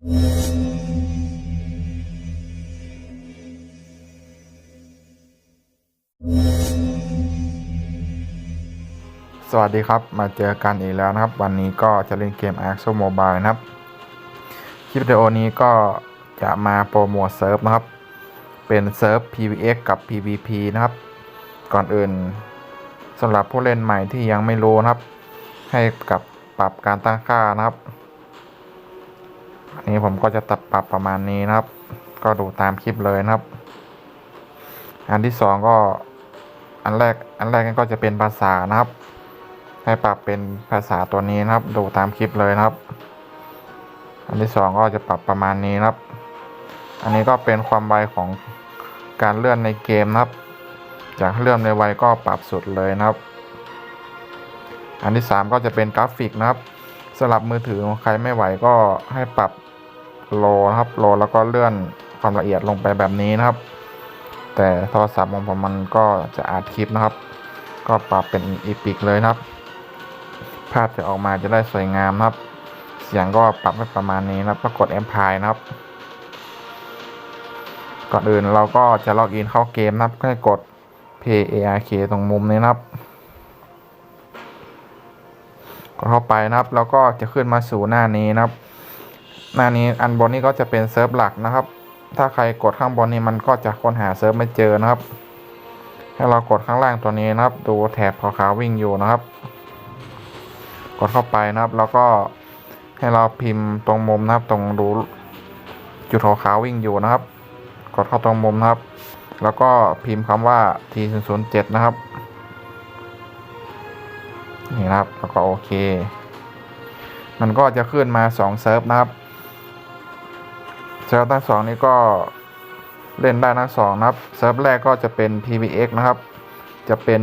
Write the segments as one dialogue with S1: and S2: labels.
S1: สวัสดีครับ มาเจอกันอีกแล้วนะครับ วันนี้ก็จะเล่นเกม Ark s o Mobile นะครับ คลิปวิดีโอนี้ก็จะมาโปรโมทเซิร์ฟนะครับ เป็นเซิร์ฟ PVX กับ PVP นะครับ ก่อนอื่นสำหรับผู้เล่นใหม่ที่ยังไม่รู้นะครับ ให้กับปรับการตั้งค่านะครับ นนี้ผมก็จะตัดปรับประมาณนี้นะครับ ก็ดูตามคลิปเลยนะครับ อันที่สองก็อันแรกอันแรกก็จะเป็นภาษานะครับ ให้ปรับเป็นภาษาตัวนี้นะครับ ดูตามคลิปเลยนะครับ อันที่สองก็จะปรับประมาณนี้นะครับ อันนี้ก็เป็นความไวของการเลื่อนในเกมนะครับ จากเลื่อนในไวก็ปรับสุดเลยนะครับ อันที่สามก็จะเป็นกราฟิกนะครับสำหรับมือถือของใครไม่ไหวก็ให้ปรับ โลนะครับโลแล้วก็เลื่อนความละเอียดลงไปแบบนี้นะครับ แต่โทรศัพท์ของผมมันก็จะอัดคลิปนะครับ ก็ปรับเป็นอีพิกเลยนะครับ ภาพจะออกมาจะได้สวยงามนะครับ เสียงก็ปรับไว้ประมาณนี้นะครับก็กด M พายนะครับ ก่อนอื่นเราก็จะล็อกอินเข้าเกมนะครับให้กด PARK ตรงมุมนี้นะครับกดเข้าไปนะครับ แล้วก็จะขึ้นมาสู่หน้านี้นะครับ หน้านี้อันบนนี้ก็จะเป็นเซิร์ฟหลักนะครับ ถ้าใครกดข้างบนนี้มันก็จะค้นหาเซิร์ฟไม่เจอนะครับ ให้เรากดข้างล่างตัวนี้นะครับ ดูแถบขาวๆวิ่งอยู่นะครับ กดเข้าไปนะครับ แล้วก็ให้เราพิมพ์ตรงมุมนะครับ ตรงดูจุดขาวๆวิ่งอยู่นะครับ กดเข้าตรงมุมนะครับ แล้วก็พิมพ์คำว่า t 0 0 7นะครับ นี่นะครับ แล้วก็โอเค มันก็จะขึ้นมา2เซิร์ฟนะครับ เซิร์ฟทั้งสองนี้ก็เล่นได้ทั้งสองนะครับ เซิร์ฟแรกก็จะเป็น PVX นะครับ จะเป็น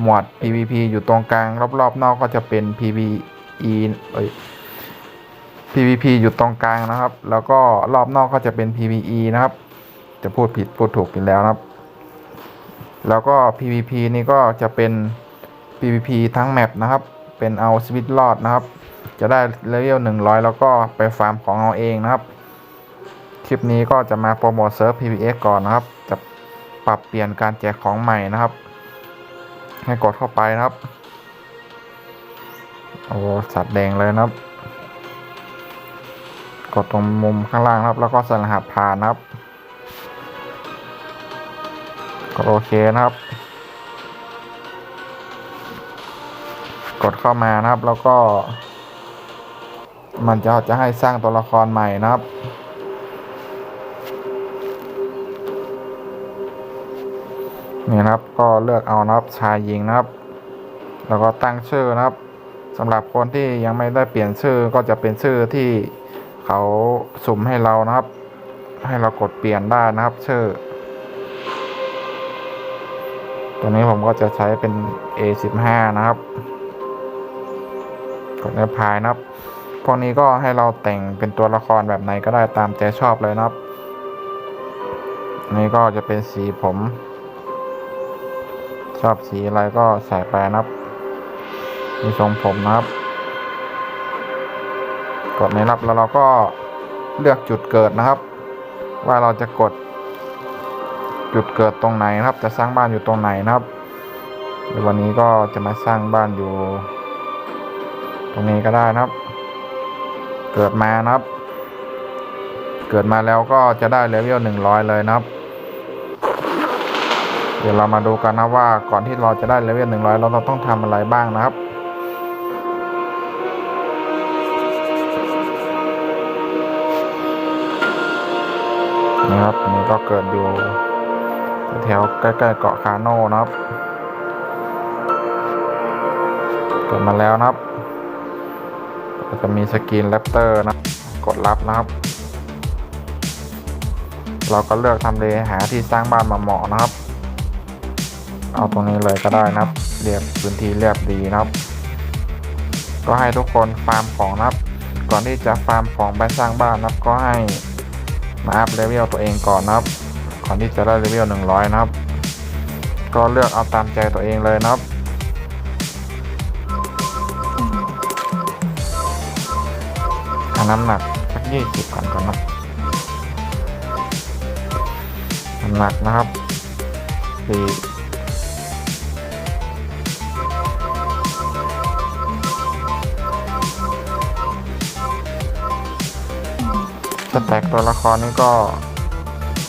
S1: หมวด PVP อยู่ตรงกลาง รอบๆ นอกก็จะเป็น PVE เอ้ย PVP อยู่ตรงกลางนะครับ แล้วก็รอบนอกก็จะเป็น PVE นะครับ จะพูดผิดพูดถูกอีกแล้วนะครับ แล้วก็ PVP นี่ก็จะเป็น PVP ทั้งแมปนะครับ เป็นเอาสวิตรอดนะครับ จะได้เลเวล100 แล้วก็ไปฟาร์มของเอาเองนะครับ คลิปนี้ก็จะมาโปรโมทเซิร์ฟ PVX ก่อนนะครับ จะปรับเปลี่ยนการแจกของใหม่นะครับ ให้กดเข้าไปนะครับ โอ้สัตว์แดงเลยนะครับ กดตรงมุมข้างล่างครับ แล้วก็สรหัสผ่านนะครับ กดโอเคนะครับ กดเข้ามานะครับแล้วก็ มันจะจะให้สร้างตัวละครใหม่นะครับ นี่นะครับก็เลือกเอานะครับชายหญิงนะครับ แล้วก็ตั้งชื่อนะครับสำหรับคนที่ยังไม่ได้เปลี่ยนชื่อก็จะเป็นชื่อที่เขาสุ่มให้เรานะครับ ให้เรากดเปลี่ยนได้นะครับ ชื่อ ตัวนี้ผมก็จะใช้เป็น A15 นะครับกดในพายนะครับ พวกนี้ก็ให้เราแต่งเป็นตัวละครแบบไหนก็ได้ตามใจชอบเลยนะครับ นี่ก็จะเป็นสีผม ชอบสีอะไรก็ใส่ไปนะครับ มีทรงผมนะครับ กดในรับแล้วเราก็เลือกจุดเกิดนะครับ ว่าเราจะกด จุดเกิดตรงไหนนะครับ จะสร้างบ้านอยู่ตรงไหนนะครับวันนี้ก็จะมาสร้างบ้านอยู่ ตรงนี้ก็ได้นะครับ เกิดมานะครับ เกิดมาแล้วก็จะได้เลเวลหนึ่งร้อยเลยนะครับ เดี๋ยวเรามาดูกันนะว่าก่อนที่เราจะได้เลเวลหนึ่งร้อยเราต้องทำอะไรบ้างนะครับนะครับนนี้ก็เกิดอยู่แถวใกล้ๆเกาะคาโน่นะครับ เกิดมาแล้วนะครับ จะมีสกรีนแรปเตอร์นะ กดรับนะครับ เราก็เลือกทำเลหาที่สร้างบ้านมาเหมาะนะครับ เอาตรงนี้เลยก็ได้นะครับ เรียบพื้นที่เรียบดีนะครับ ก็ให้ทุกคนฟาร์มของนะครับ ก่อนที่จะฟาร์มของไปสร้างบ้านนะครับ ก็ให้มาอัพเลเวลตัวเองก่อนนะครับ ก่อนที่จะได้เลเวล100 นะครับ ก็เลือกเอาตามใจตัวเองเลยนะครับน้ำหนักสักยี่สิบกันก่อนนะน้ำหนักนะครับสี่ สแต็กตัวละครนี้ก็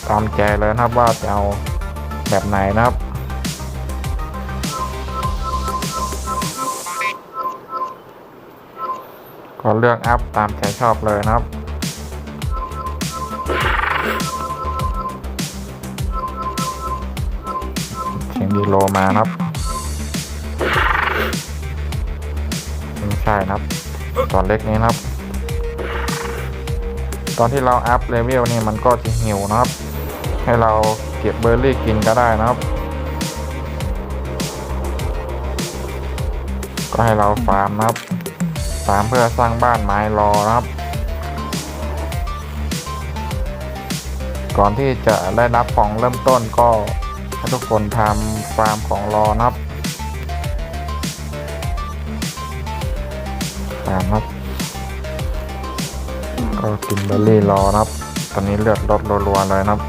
S1: ตามใจเลยนะครับว่าจะเอาแบบไหนนะครับก็เลือกอัพตามใจชอบเลยนะครับ เสียงดีโลมานะครับ ไม่ใช่นะครับตัวเล็กนี้นะครับ ตอนที่เราอัพเลเวลนี่มันก็จะหิวนะครับ ให้เราเก็บเบอร์รี่กินก็ได้นะครับ ก็ให้เราฟาร์มนะครับ ฟาร์มเพื่อสร้างบ้านไม้รอนะครับ ก่อนที่จะได้รับของเริ่มต้นก็ให้ทุกคนทำฟาร์มของรอนะครับฟาร์มครับ ก็กินเบอร์รี่รอนะครับ ตอนนี้เลือดลดรัวๆเลยนะครับ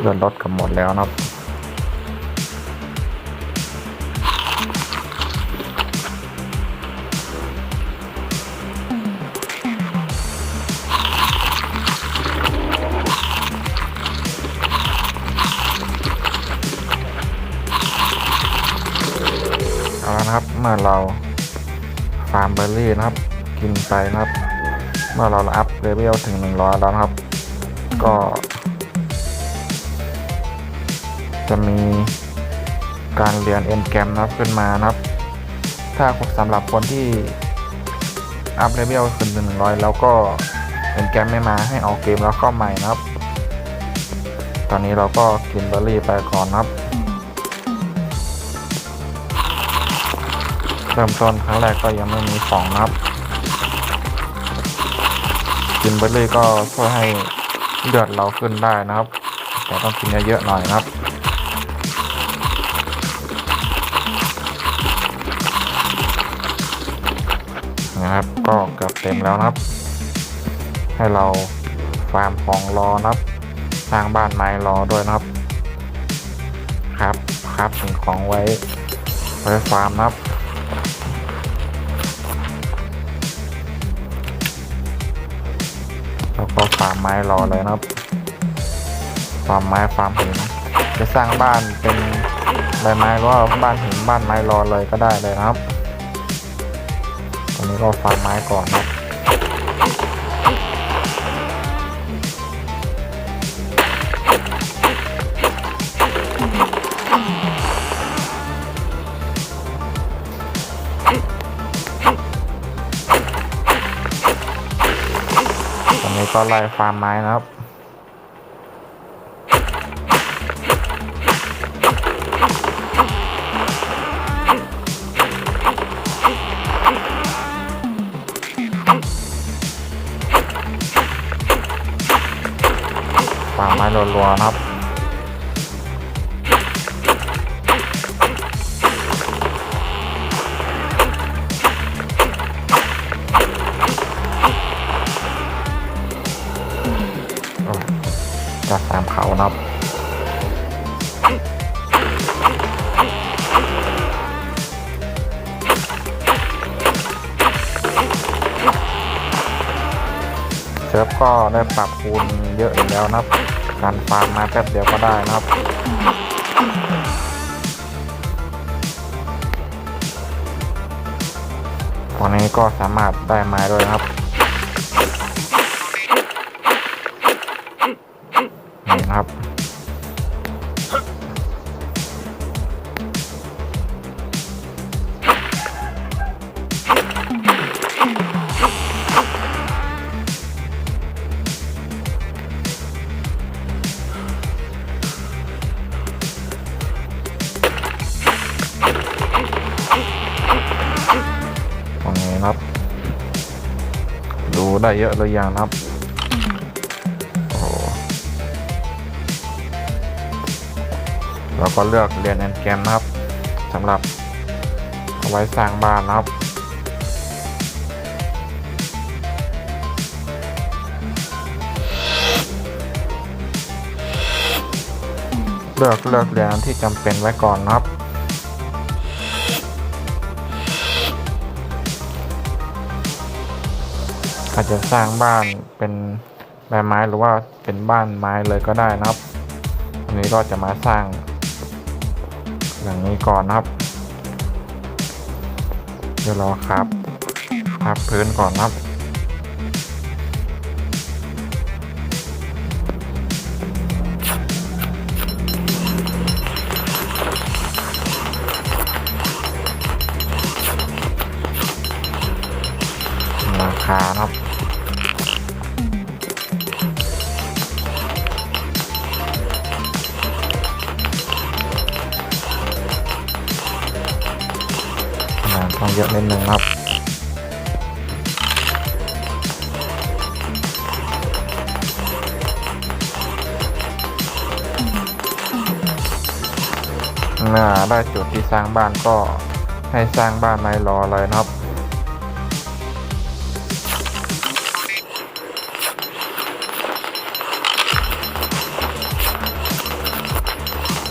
S1: เลือดลดกันหมดแล้วนะครับ เมื่อเราฟาร์มเบอร์รี่นะครับ กินไปนะครับ เมื่อเราอัพเลเวลถึง 100 แล้วนะครับ ก็ จะมีการเรียนเอ็นแกรมนะครับขึ้นมานะครับ ถ้าสำหรับคนที่อัพเลเวลขึ้นถึง 100 แล้วก็เอ็นแกรมไม่มาให้ออกเกมแล้วเข้าใหม่นะครับ ตอนนี้เราก็กินเบอร์รี่ไปก่อนนะครับ เริ่มต้นครั้งแรกก็ยังไม่มีของนะครับกินเบอร์รี่ก็ช่วยให้เลือดเราขึ้นได้นะครับ แต่ต้องกินเยอะๆหน่อยนะครับนะครับก็เกือบเต็มแล้วนะครับ ให้เราฟาร์มของรอนะครับสร้างบ้านไม้รอด้วยนะครับ ครับครับสิ่งของไว้ไว้ฟาร์มนะครับ มไม้รอเลยนะครับ ฟาร์มไม้ฟาร์มหินจะสร้างบ้านเป็นใบไม้หรือว่าบ้านหินบ้านไม้รอเลยก็ได้เลยนะครับตอนนี้ก็ฟาร์มไม้ก่อนนะครับ ก็ไล่ฟาร์มไม้นะครับฟาร์มไม้รัวๆนะครับ ครับ เซิร์ฟก็ได้ปรับคูณเยอะอยู่แล้วนะครับ การฟาร์มมาแป๊บเดียวก็ได้นะครับวันนี้ก็สามารถได้ไม้ด้วยครับ เยอะเลยอย่างนะครับโอ้เราก็เลือกเรียนแอนแกนนะครับสำหรับเอาไว้สร้างบ้านนะครับเลือกเลือกเรียนอันที่จำเป็นไว้ก่อนนะครับ อาจจะสร้างบ้านเป็นใบไม้หรือว่าเป็นบ้านไม้เลยก็ได้นะครับ อันนี้ก็จะมาสร้าง อย่างนี้ก่อนนะครับ เดี๋ยวรอครับพับพื้นก่อนนะครับ สร้างบ้านก็ให้สร้างบ้านในรอเลยนะครับ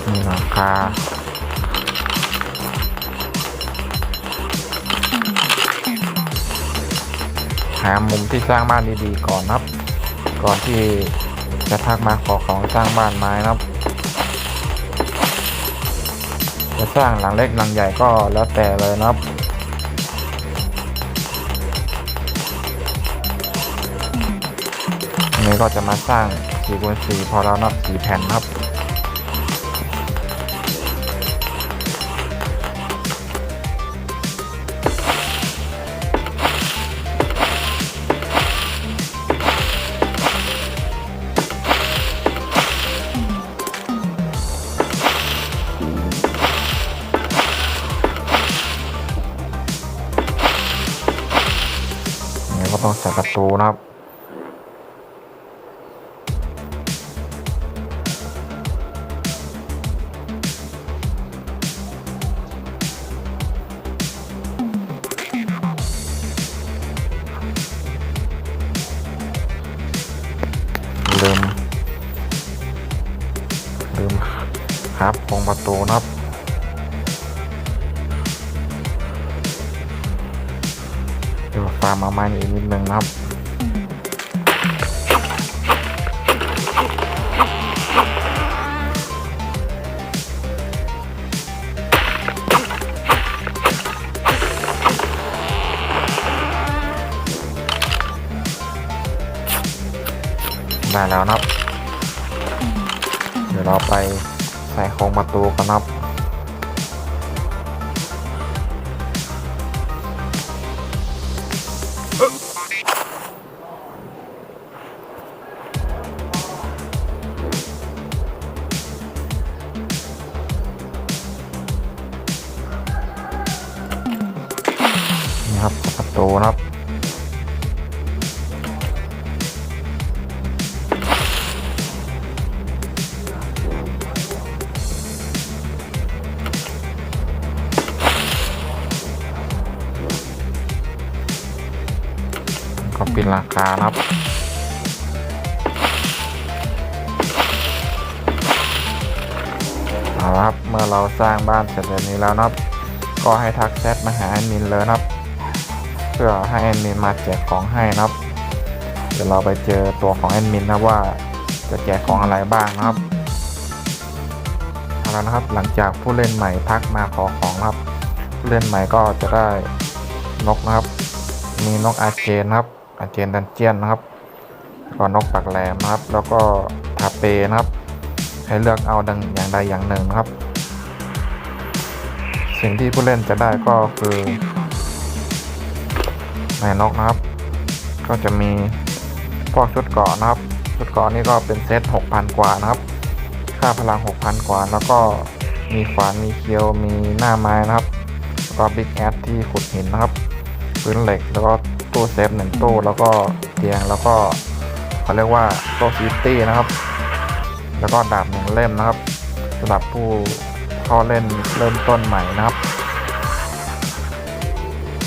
S1: มีหลังคาหามุมที่สร้างบ้านดีๆก่อนนะครับ ก่อนที่จะทักมาขอของสร้างบ้านไม้นะครับ จะสร้างหลังเล็กหลังใหญ่ก็แล้วแต่เลยนะครับอันนี้ก็จะมาสร้าง4คูณ4พอแล้วนับ4แผ่นนะครับ ลืมครับโคงประตูนะครับเดี๋ยวฟาร์มเอาม้อีกนิดนึงนะครับได้แล้วนะครับ เราไปใส่ของประตูกันครับ นะครับ เอาละครับ เมื่อเราสร้างบ้านเสร็จแบบนี้แล้วนะครับ ก็ให้ทักแชทมาหาแอดมินเลยนะครับ เพื่อให้แอดมินมาแจกของให้นะครับ เดี๋ยวเราไปเจอตัวของแอดมินนะว่าจะแจกของอะไรบ้างนะครับเอาละนะครับ หลังจากผู้เล่นใหม่ทักมาขอของครับผู้เล่นใหม่ก็จะได้นกนะครับ มีนกอาเจนครับ อาเจนดันเจียนนะครับก็นกปากแหลมนะครับ แล้วก็ทาเปนะครับ ให้เลือกเอาดังอย่างใดอย่างหนึ่งนะครับ สิ่งที่ผู้เล่นจะได้ก็คือในนกนะครับ ก็จะมีพวกชุดเกาะนะครับ ชุดเกาะนี่ก็เป็นเซต6,000 กว่านะครับ ค่าพลัง 6,000 กว่า แล้วก็มีขวานมีเคียวมีหน้าไม้นะครับแล้วก็บิ๊กแอดที่ขุดหินนะครับ พื้นเหล็กแล้วก็ ตู้เซฟหนึ่งตู้แล้วก็เตียงแล้วก็เขาเรียกว่าโต๊ะซีตี้นะครับ แล้วก็ดาบหนึ่งเล่มนะครับสำหรับผู้เข้าเล่นเริ่มต้นใหม่นะครับ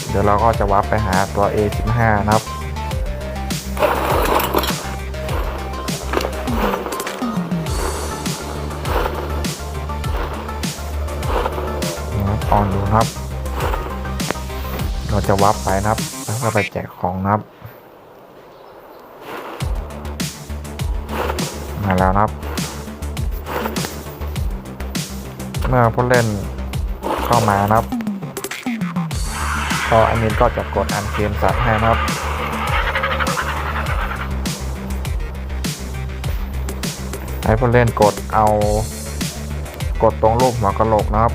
S1: เดี๋ยวเราก็จะวับไปหาตัว A15 นะครับนะครับออนดูครับ เราจะวับไปนะครับ ก็ไปแจกของนะครับ มาแล้วนะครับ เมื่อผู้เล่นเข้ามานะครับก็อันนี้ก็จะกดอันเกมสัตว์ให้นะครับให้ผู้เล่นกดเอา กดตรงรูปหัวกระโหลกนะครับ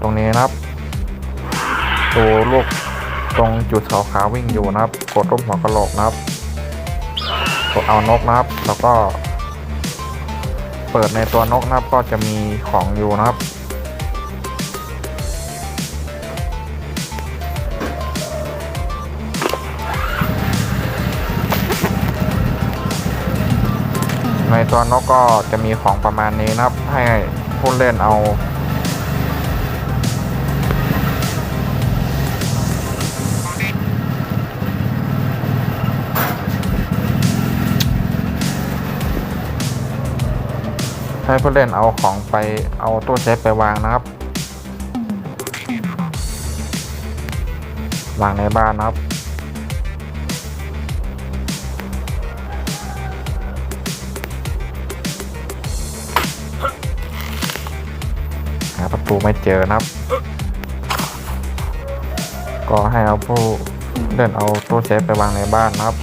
S1: ตรงนี้นะครับดูลูก ตรงจุดขาวๆวิ่งอยู่นะครับ กดรูปหัวกระโหลกนะครับ กดเอานกนะครับ แล้วก็ เปิดในตัวนกนะครับก็จะมีของอยู่นะครับในตัวนกก็จะมีของประมาณนี้นะครับ ให้ผู้เล่นเอา ให้ผู้เล่นเอาของไปเอาตู้เซฟไปวางนะครับ วางในบ้านนะครับ หาประตูไม่เจอนะครับ ก็ให้เอาผู้เล่นเอาตู้เซฟไปวางในบ้านนะครับ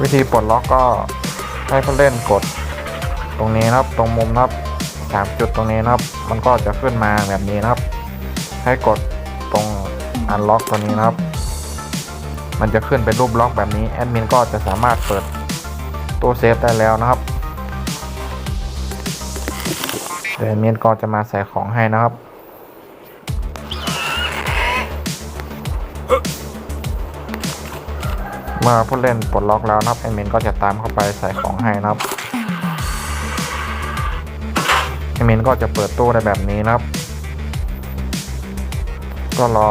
S1: วิธีปลดล็อกก็ให้ผู้เล่นกดตรงนี้นะครับตรงมุมนะครับสามจุดตรงนี้นะครับ มันก็จะขึ้นมาแบบนี้นะครับ ให้กดตรงอันล็อกตัวนี้นะครับ มันจะขึ้นเป็นรูปล็อกแบบนี้แอดมินก็จะสามารถเปิดตู้เซฟได้แล้วนะครับเดี๋ยวแอดมินก็จะมาใส่ของให้นะครับ เมื่อผู้เล่นปลดล็อกแล้วนะครับแอดมินก็จะตามเข้าไปใส่ของให้นะครับแอดมินก็จะเปิดตู้ได้แบบนี้นะครับ ก็รอ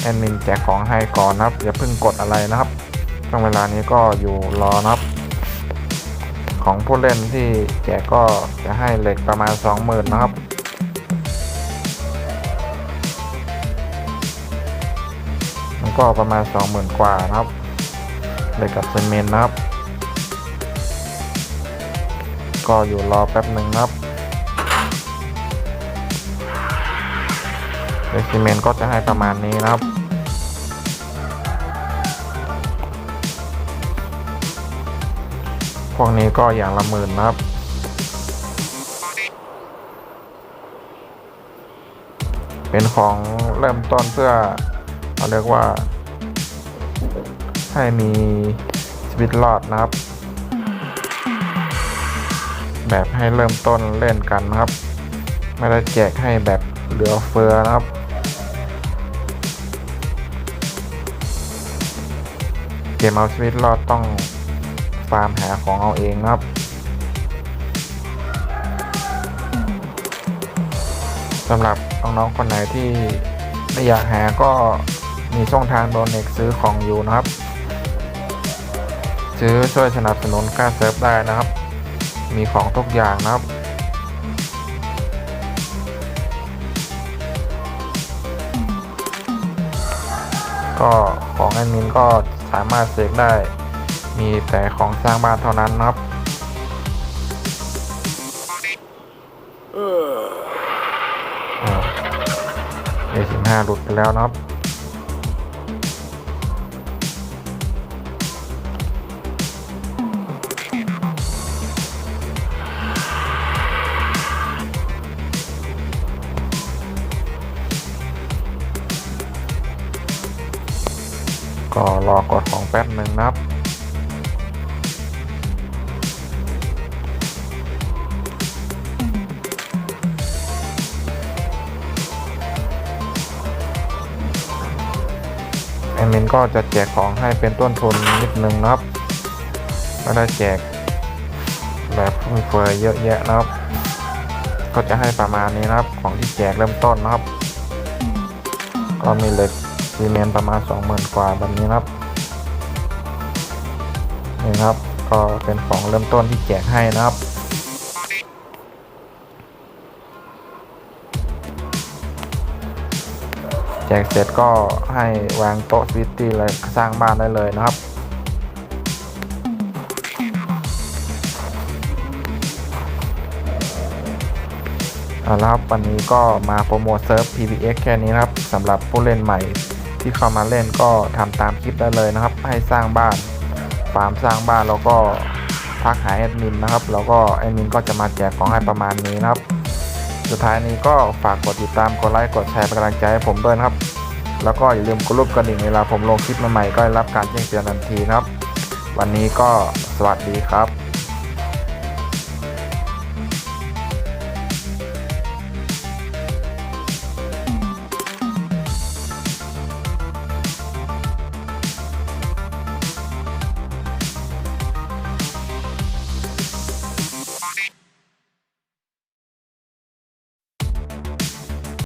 S1: แอดมินแจกของให้ก่อนนะครับอย่าเพิ่งกดอะไรนะครับช่วงเวลานี้ก็อยู่รอนะครับ ของผู้เล่นที่แจกก็จะให้เหล็กประมาณ 20,000นะครับมันก็ประมาณ 20,000 กว่านะครับ เล็กกับซีเมนต์นะครับ ก็อยู่รอแป๊บหนึ่งนะครับเล็กซีเมนต์ก็จะให้ประมาณนี้นะครับ พวกนี้ก็อย่างละหมื่นนะครับเป็นของเริ่มต้นเพื่อเราเรียกว่า ให้มีชีวิตรอดนะครับ แบบให้เริ่มต้นเล่นกันนะครับ ไม่ได้แจกให้แบบเหลือเฟือนะครับเกมเอาชีวิตรอดต้องฟาร์มหาของเอาเองนะครับสำหรับน้องๆคนไหนที่ไม่อยากหาก็มีช่องทางโดนเน็กซื้อของอยู่นะครับ ซื้อช่วยสนับสนุนการเซิร์ฟได้นะครับ มีของทุกอย่างนะครับ ก็ของแอดมินก็สามารถเสกได้ มีแต่ของสร้างบ้านเท่านั้นนะครับเอสิบห้าหลุดไปแล้วนะครับ รอกดของแป๊บหนึ่งนะครับแอดมินนก็จะแจกของให้เป็นต้นทุนนิดนึงนะครับไม่ได้แจกแบบฟุ่มเฟือยเยอะแยะนะครับ ก็จะให้ประมาณนี้นะครับ ของที่แจกเริ่มต้นนะครับ ก็มีเหล็ก ซีเมนต์ประมาณ 20,000 กว่าแบบนี้นะครับนี่ครับก็เป็นของเริ่มต้นที่แจกให้นะครับแจกเสร็จก็ให้วางโต๊ะสวิตตี้เลยสร้างบ้านได้เลยนะครับ เอาละครับวันนี้ก็มาโปรโมทเซิร์ฟ PVX แค่นี้นะครับสำหรับผู้เล่นใหม่ ที่เข้ามาเล่นก็ทำตามคลิปได้เลยนะครับ ให้สร้างบ้านฟาร์มสร้างบ้านแล้วก็ทักหาแอดมินนะครับ แล้วก็แอดมินก็จะมาแจกของให้ประมาณนี้นะครับ สุดท้ายนี้ก็ฝากกดติดตามกดไลค์กดแชร์เป็นกำลังใจให้ผมด้วยนะครับ แล้วก็อย่าลืมกดรูปกระดิ่งเวลาผมลงคลิปใหม่ๆก็ได้รับการแจ้งเตือนทันทีนะครับ วันนี้ก็สวัสดีครับ